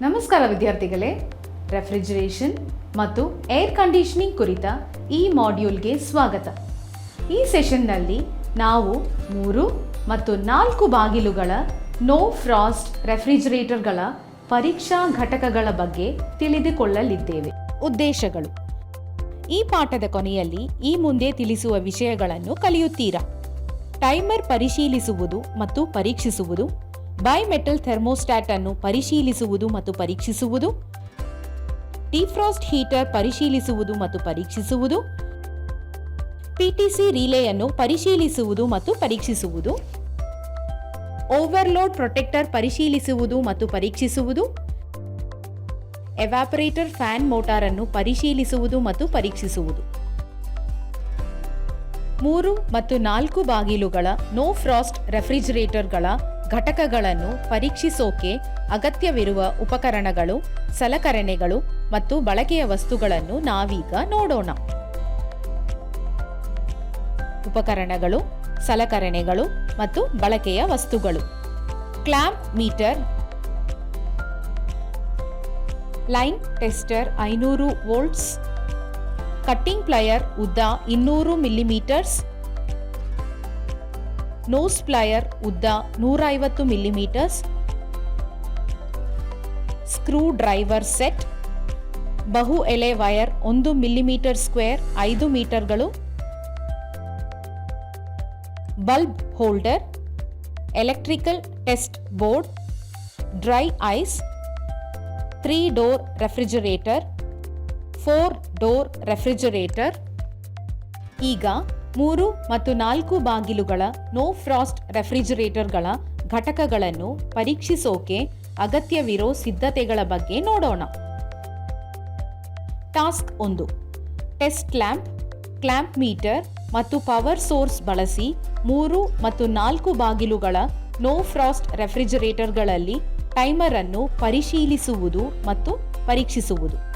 ನಮಸ್ಕಾರ ವಿದ್ಯಾರ್ಥಿಗಳೇ. ರೆಫ್ರಿಜರೇಷನ್ ಮತ್ತು ಏರ್ ಕಂಡೀಷನಿಂಗ್ ಕುರಿತ ಈ ಮಾಡ್ಯೂಲ್ಗೆ ಸ್ವಾಗತ. ಈ ಸೆಷನ್ನಲ್ಲಿ ನಾವು ಮೂರು ಮತ್ತು ನಾಲ್ಕು ಬಾಗಿಲುಗಳ ನೋ ಫ್ರಾಸ್ಟ್ ರೆಫ್ರಿಜರೇಟರ್ಗಳ ಪರೀಕ್ಷಾ ಘಟಕಗಳ ಬಗ್ಗೆ ತಿಳಿದುಕೊಳ್ಳಲಿದ್ದೇವೆ. ಉದ್ದೇಶಗಳು. ಈ ಪಾಠದ ಕೊನೆಯಲ್ಲಿ ಈ ಮುಂದೆ ತಿಳಿಸುವ ವಿಷಯಗಳನ್ನು ಕಲಿಯುತ್ತೀರಾ. ಟೈಮರ್ ಪರಿಶೀಲಿಸುವುದು ಮತ್ತು ಪರೀಕ್ಷಿಸುವುದು ಬೈಮೆಟಲ್ ಥರ್ಮೋಸ್ಟಾಟ್ ಅನ್ನು ಪರಿಶೀಲಿಸುವುದು ಮತ್ತು ಪರೀಕ್ಷಿಸುವುದು ಡಿಫ್ರಾಸ್ಟ್ ಹೀಟರ್ ಪರಿಶೀಲಿಸುವುದು ಮತ್ತು ಪರೀಕ್ಷಿಸುವುದು, ಪಿಟಿಸಿ ರಿಲೇಯನ್ನು ಪರಿಶೀಲಿಸುವುದು ಮತ್ತು ಪರೀಕ್ಷಿಸುವುದು, ಓವರ್ಲೋಡ್ ಪ್ರೊಟೆಕ್ಟರ್ ಪರಿಶೀಲಿಸುವುದು ಮತ್ತು ಪರೀಕ್ಷಿಸುವುದು, ಎವಾಪರೇಟರ್ ಫ್ಯಾನ್ ಮೋಟಾರ್ ಅನ್ನು ಪರಿಶೀಲಿಸುವುದು ಮತ್ತು ಪರೀಕ್ಷಿಸುವುದು. ಮೂರು ಮತ್ತು ನಾಲ್ಕು ಬಾಗಿಲುಗಳ ನೋ ಫ್ರಾಸ್ಟ್ ರೆಫ್ರಿಜರೇಟರ್ಗಳ ಘಟಕಗಳನ್ನು ಪರೀಕ್ಷಿಸೋಕೆ ಅಗತ್ಯವಿರುವ ಉಪಕರಣಗಳು, ಸಲಕರಣೆಗಳು ಮತ್ತು ಬಳಕೆಯ ವಸ್ತುಗಳನ್ನು ನಾವೀಗ ನೋಡೋಣ. ಉಪಕರಣಗಳು, ಸಲಕರಣೆಗಳು ಮತ್ತು ಬಳಕೆಯ ವಸ್ತುಗಳು. Clamp meter. ಲೈನ್ ಟೆಸ್ಟರ್ ಐನೂರು ವೋಲ್ಟ್ಸ್. ಕಟ್ಟಿಂಗ್ ಪ್ಲಯರ್ ಉದ್ದ ಇನ್ನೂರು ಮಿಲಿಮೀಟರ್ಸ್. ನೋಸ್ ಪ್ಲಯರ್ ಉದ್ದ ನೂರೈವತ್ತು ಮಿಲಿಮೀಟರ್ಸ್ ಸ್ಕ್ರೂ ಡ್ರೈವರ್ ಸೆಟ್ ಬಹು ಎಳೆ ವೈರ್ ಒಂದು ಮಿಲಿಮೀಟರ್ ಸ್ಕ್ವೇರ್ ಐದು ಮೀಟರ್ಗಳು bulb holder electrical test board dry ice three door refrigerator four door refrigerator ಈಗ ಮೂರು ಮತ್ತು ನಾಲ್ಕು ಬಾಗಿಲುಗಳ ನೋ ಫ್ರಾಸ್ಟ್ ರೆಫ್ರಿಜರೇಟರ್ಗಳ ಘಟಕಗಳನ್ನು ಪರೀಕ್ಷಿಸೋಕೆ ಅಗತ್ಯವಿರೋ ಸಿದ್ಧತೆಗಳ ಬಗ್ಗೆ ನೋಡೋಣ. ಟಾಸ್ಕ್ ಒಂದು. ಟೆಸ್ಟ್ ಕ್ಲ್ಯಾಂಪ್ ಕ್ಲ್ಯಾಂಪ್ ಮೀಟರ್ ಮತ್ತು ಪವರ್ ಸೋರ್ಸ್ ಬಳಸಿ ಮೂರು ಮತ್ತು ನಾಲ್ಕು ಬಾಗಿಲುಗಳ ನೋ ಫ್ರಾಸ್ಟ್ ರೆಫ್ರಿಜರೇಟರ್ಗಳಲ್ಲಿ ಟೈಮರ್ ಅನ್ನು ಪರಿಶೀಲಿಸುವುದು ಮತ್ತು ಪರೀಕ್ಷಿಸುವುದು.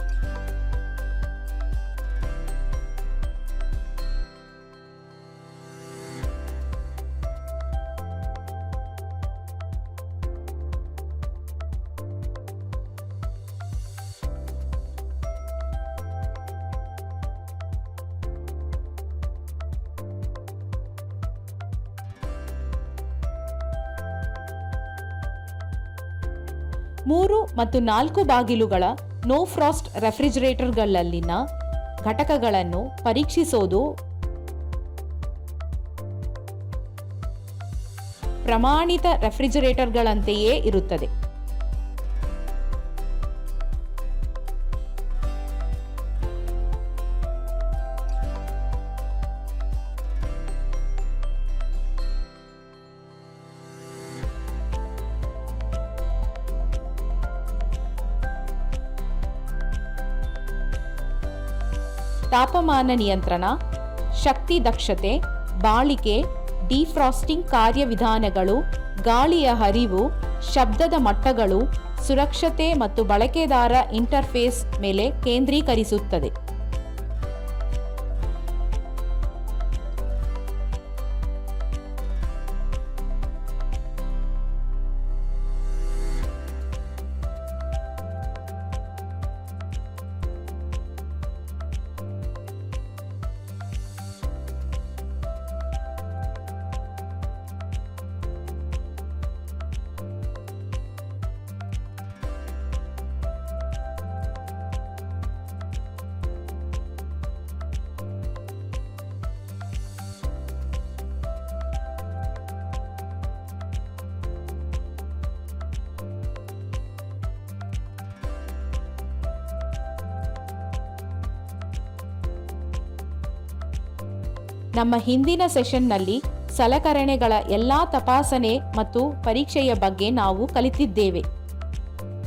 ಮೂರು ಮತ್ತು ನಾಲ್ಕು ಬಾಗಿಲುಗಳ ನೋ ಫ್ರಾಸ್ಟ್ ರೆಫ್ರಿಜರೇಟರ್ಗಳಲ್ಲಿನ ಘಟಕಗಳನ್ನು ಪರೀಕ್ಷಿಸೋದು. ಪ್ರಮಾಣಿತ ರೆಫ್ರಿಜರೇಟರ್ಗಳಂತೆಯೇ ಇರುತ್ತದೆ. ತಾಪಮಾನ ನಿಯಂತ್ರಣ, ಶಕ್ತಿ ದಕ್ಷತೆ, ಬಾಳಿಕೆ, ಡಿಫ್ರಾಸ್ಟಿಂಗ್ ಕಾರ್ಯವಿಧಾನಗಳು, ಗಾಳಿಯ ಹರಿವು, ಶಬ್ದದ ಮಟ್ಟಗಳು, ಸುರಕ್ಷತೆ ಮತ್ತು ಬಳಕೆದಾರ ಇಂಟರ್ಫೇಸ್ ಮೇಲೆ ಕೇಂದ್ರೀಕರಿಸುತ್ತದೆ. ನಮ್ಮ ಹಿಂದಿನ ಸೆಷನ್ನಲ್ಲಿ ಸಲಕರಣೆಗಳ ಎಲ್ಲಾ ತಪಾಸಣೆ ಮತ್ತು ಪರೀಕ್ಷೆಯ ಬಗ್ಗೆ ನಾವು ಕಲಿತಿದ್ದೇವೆ.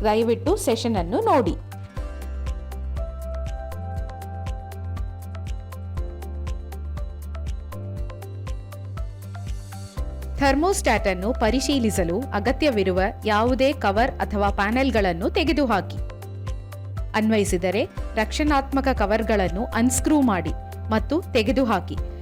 ದಯವಿಟ್ಟು ಸೆಷನ್ ಅನ್ನು ನೋಡಿ. ಥರ್ಮೋಸ್ಟಾಟ್ ಅನ್ನು ಪರಿಶೀಲಿಸಲು ಅಗತ್ಯವಿರುವ ಯಾವುದೇ ಕವರ್ ಅಥವಾ ಪ್ಯಾನೆಲ್ಗಳನ್ನು ತೆಗೆದುಹಾಕಿ. ಅನ್ವಯಿಸಿದರೆ ರಕ್ಷಣಾತ್ಮಕ ಕವರ್ಗಳನ್ನು ಅನ್ಸ್ಕ್ರೂ ಮಾಡಿ ಮತ್ತು ತೆಗೆದುಹಾಕಿ.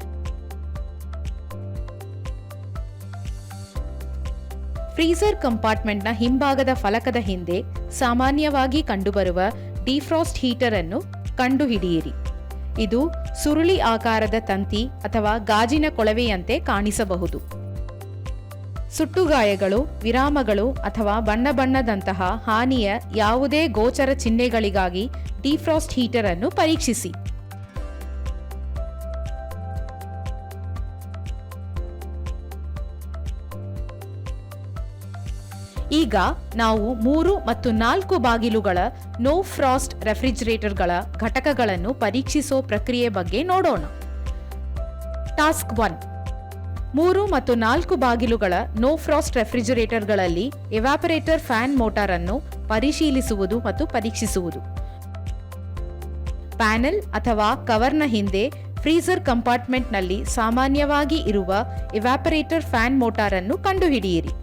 ಫ್ರೀಜರ್ ಕಂಪಾರ್ಟ್ಮೆಂಟ್ನ ಹಿಂಭಾಗದ ಫಲಕದ ಹಿಂದೆ ಸಾಮಾನ್ಯವಾಗಿ ಕಂಡುಬರುವ ಡಿಫ್ರಾಸ್ಟ್ ಹೀಟರ್ ಅನ್ನು ಕಂಡುಹಿಡಿಯಿರಿ. ಇದು ಸುರುಳಿ ಆಕಾರದ ತಂತಿ ಅಥವಾ ಗಾಜಿನ ಕೊಳವೆಯಂತೆ ಕಾಣಿಸಬಹುದು. ಸುಟ್ಟುಗಾಯಗಳು, ವಿರಾಮಗಳು ಅಥವಾ ಬಣ್ಣ ಬಣ್ಣದಂತಹ ಹಾನಿಯ ಯಾವುದೇ ಗೋಚರ ಚಿಹ್ನೆಗಳಿಗಾಗಿ ಡಿಫ್ರಾಸ್ಟ್ ಹೀಟರ್ ಅನ್ನು ಪರೀಕ್ಷಿಸಿ. ಈಗ ನಾವು ಮೂರು ಮತ್ತು ನಾಲ್ಕು ಬಾಗಿಲುಗಳ ನೋ ಫ್ರಾಸ್ಟ್ ರೆಫ್ರಿಜರೇಟರ್ಗಳ ಘಟಕಗಳನ್ನು ಪರೀಕ್ಷಿಸೋ ಪ್ರಕ್ರಿಯೆ ಬಗ್ಗೆ ನೋಡೋಣ. ಟಾಸ್ಕ್ ಒನ್ ಮೂರು ಮತ್ತು ನಾಲ್ಕು ಬಾಗಿಲುಗಳ ನೋ ಫ್ರಾಸ್ಟ್ ರೆಫ್ರಿಜರೇಟರ್ಗಳಲ್ಲಿ ಎವಾಪರೇಟರ್ ಫ್ಯಾನ್ ಮೋಟಾರ್ ಅನ್ನು ಪರಿಶೀಲಿಸುವುದು ಮತ್ತು ಪರೀಕ್ಷಿಸುವುದು. ಪ್ಯಾನೆಲ್ ಅಥವಾ ಕವರ್ನ ಹಿಂದೆ ಫ್ರೀಜರ್ ಕಂಪಾರ್ಟ್ಮೆಂಟ್ನಲ್ಲಿ ಸಾಮಾನ್ಯವಾಗಿ ಇರುವ ಎವಾಪರೇಟರ್ ಫ್ಯಾನ್ ಮೋಟಾರ್ ಅನ್ನು ಕಂಡುಹಿಡಿಯಿರಿ.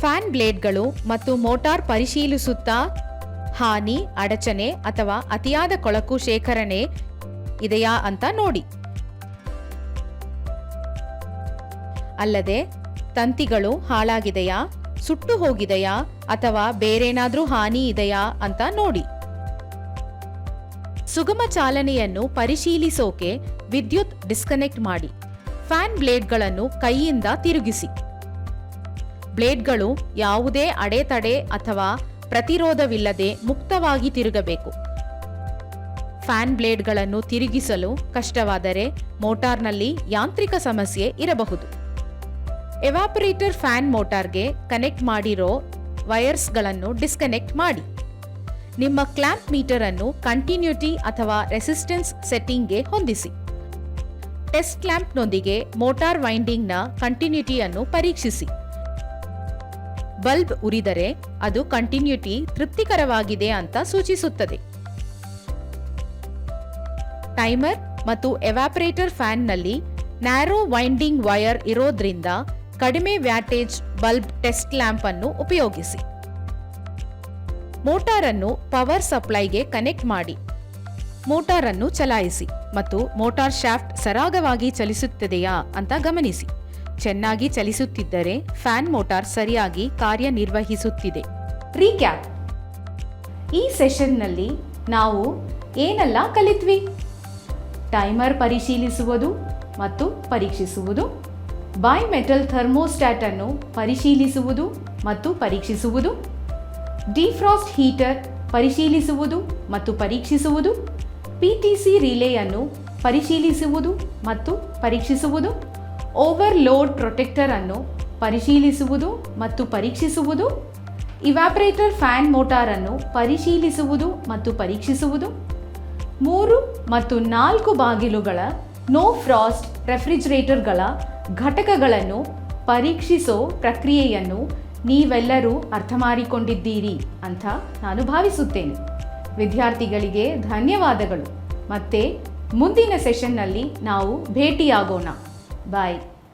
ಫ್ಯಾನ್ ಬ್ಲೇಡ್ಗಳು ಮತ್ತು ಮೋಟಾರ್ ಪರಿಶೀಲಿಸುತ್ತಾ ಹಾನಿ, ಅಡಚಣೆ ಅಥವಾ ಅತಿಯಾದ ಕೊಳಕು ಶೇಖರಣೆ ಇದೆಯಾ ಅಂತ ನೋಡಿ. ಅಲ್ಲದೆ, ತಂತಿಗಳು ಹಾಳಾಗಿದೆಯಾ, ಸುಟ್ಟು ಹೋಗಿದೆಯಾ ಅಥವಾ ಬೇರೇನಾದ್ರೂ ಹಾನಿ ಇದೆಯಾ ಅಂತ ನೋಡಿ. ಸುಗಮ ಚಾಲನೆಯನ್ನು ಪರಿಶೀಲಿಸೋಕೆ ವಿದ್ಯುತ್ ಡಿಸ್ಕನೆಕ್ಟ್ ಮಾಡಿ. ಫ್ಯಾನ್ ಬ್ಲೇಡ್ಗಳನ್ನು ಕೈಯಿಂದ ತಿರುಗಿಸಿ. ಬ್ಲೇಡ್ಗಳು ಯಾವುದೇ ಅಡೆತಡೆ ಅಥವಾ ಪ್ರತಿರೋಧವಿಲ್ಲದೆ ಮುಕ್ತವಾಗಿ ತಿರುಗಬೇಕು. ಫ್ಯಾನ್ ಬ್ಲೇಡ್ಗಳನ್ನು ತಿರುಗಿಸಲು ಕಷ್ಟವಾದರೆ ಮೋಟಾರ್ನಲ್ಲಿ ಯಾಂತ್ರಿಕ ಸಮಸ್ಯೆ ಇರಬಹುದು. ಎವಾಪರೇಟರ್ ಫ್ಯಾನ್ ಮೋಟಾರ್ಗೆ ಕನೆಕ್ಟ್ ಮಾಡಿರೋ ವೈರ್ಸ್ಗಳನ್ನು ಡಿಸ್ಕನೆಕ್ಟ್ ಮಾಡಿ. ನಿಮ್ಮ ಕ್ಲ್ಯಾಂಪ್ ಮೀಟರ್ ಅನ್ನು ಕಂಟಿನ್ಯೂಟಿ ಅಥವಾ ರೆಸಿಸ್ಟೆನ್ಸ್ ಸೆಟ್ಟಿಂಗ್ಗೆ ಹೊಂದಿಸಿ. ಟೆಸ್ಟ್ ಕ್ಲ್ಯಾಂಪ್ನೊಂದಿಗೆ ಮೋಟಾರ್ ವೈಂಡಿಂಗ್ನ ಕಂಟಿನ್ಯೂಟಿಯನ್ನು ಪರೀಕ್ಷಿಸಿ. ಬಲ್ಬ್ ಉರಿದರೆ ಅದು ಕಂಟಿನ್ಯೂಟಿ ತೃಪ್ತಿಕರವಾಗಿದೆ ಅಂತ ಸೂಚಿಸುತ್ತದೆ. ಟೈಮರ್ ಮತ್ತು ಎವಾಪರೇಟರ್ ಫ್ಯಾನ್ನಲ್ಲಿ ನ್ಯಾರೋ ವೈಂಡಿಂಗ್ ವೈರ್ ಇರೋದ್ರಿಂದ ಕಡಿಮೆ ವ್ಯಾಟೇಜ್ ಬಲ್ಬ್ ಟೆಸ್ಟ್ ಲ್ಯಾಂಪ್ ಅನ್ನು ಉಪಯೋಗಿಸಿ. ಮೋಟಾರ್ ಅನ್ನು ಪವರ್ ಸಪ್ಲೈಗೆ ಕನೆಕ್ಟ್ ಮಾಡಿ. ಮೋಟಾರ್ ಅನ್ನು ಚಲಾಯಿಸಿ ಮತ್ತು ಮೋಟಾರ್ ಶಾಫ್ಟ್ ಸರಾಗವಾಗಿ ಚಲಿಸುತ್ತದೆಯಾ ಅಂತ ಗಮನಿಸಿ. ಚೆನ್ನಾಗಿ ಚಲಿಸುತ್ತಿದ್ದರೆ ಫ್ಯಾನ್ ಮೋಟಾರ್ ಸರಿಯಾಗಿ ಕಾರ್ಯನಿರ್ವಹಿಸುತ್ತಿದೆ. ರೀಕ್ಯಾಪ್. ಈ ಸೆಷನ್ನಲ್ಲಿ ನಾವು ಏನೆಲ್ಲ ಕಲಿತ್ವಿ? ಟೈಮರ್ ಪರಿಶೀಲಿಸುವುದು ಮತ್ತು ಪರೀಕ್ಷಿಸುವುದು. ಬೈ ಮೆಟಲ್ ಥರ್ಮೋಸ್ಟ್ಯಾಟ್ ಅನ್ನು ಪರಿಶೀಲಿಸುವುದು ಮತ್ತು ಪರೀಕ್ಷಿಸುವುದು. ಡಿಫ್ರಾಸ್ಟ್ ಹೀಟರ್ ಪರಿಶೀಲಿಸುವುದು ಮತ್ತು ಪರೀಕ್ಷಿಸುವುದು. ಪಿ ಟಿ ಸಿ ರಿಲೇಯನ್ನು ಪರಿಶೀಲಿಸುವುದು ಮತ್ತು ಪರೀಕ್ಷಿಸುವುದು. ಓವರ್ಲೋಡ್ ಪ್ರೊಟೆಕ್ಟರ್ ಅನ್ನು ಪರಿಶೀಲಿಸುವುದು ಮತ್ತು ಪರೀಕ್ಷಿಸುವುದು ಇವ್ಯಾಪ್ರೇಟರ್ ಫ್ಯಾನ್ ಮೋಟಾರ್ ಅನ್ನು ಪರಿಶೀಲಿಸುವುದು ಮತ್ತು ಪರೀಕ್ಷಿಸುವುದು, ಮೂರು ಮತ್ತು ನಾಲ್ಕು ಬಾಗಿಲುಗಳ ನೋ ಫ್ರಾಸ್ಟ್ ರೆಫ್ರಿಜರೇಟರ್ಗಳ ಘಟಕಗಳನ್ನು ಪರೀಕ್ಷಿಸೋ ಪ್ರಕ್ರಿಯೆಯನ್ನು ನೀವೆಲ್ಲರೂ ಅರ್ಥ ಮಾಡಿಕೊಂಡಿದ್ದೀರಿ ಅಂತ ನಾನು ಭಾವಿಸುತ್ತೇನೆ. ವಿದ್ಯಾರ್ಥಿಗಳಿಗೆ ಧನ್ಯವಾದಗಳು. ಮತ್ತೆ ಮುಂದಿನ ಸೆಷನ್ನಲ್ಲಿ ನಾವು ಭೇಟಿಯಾಗೋಣ. ಬಾಯ್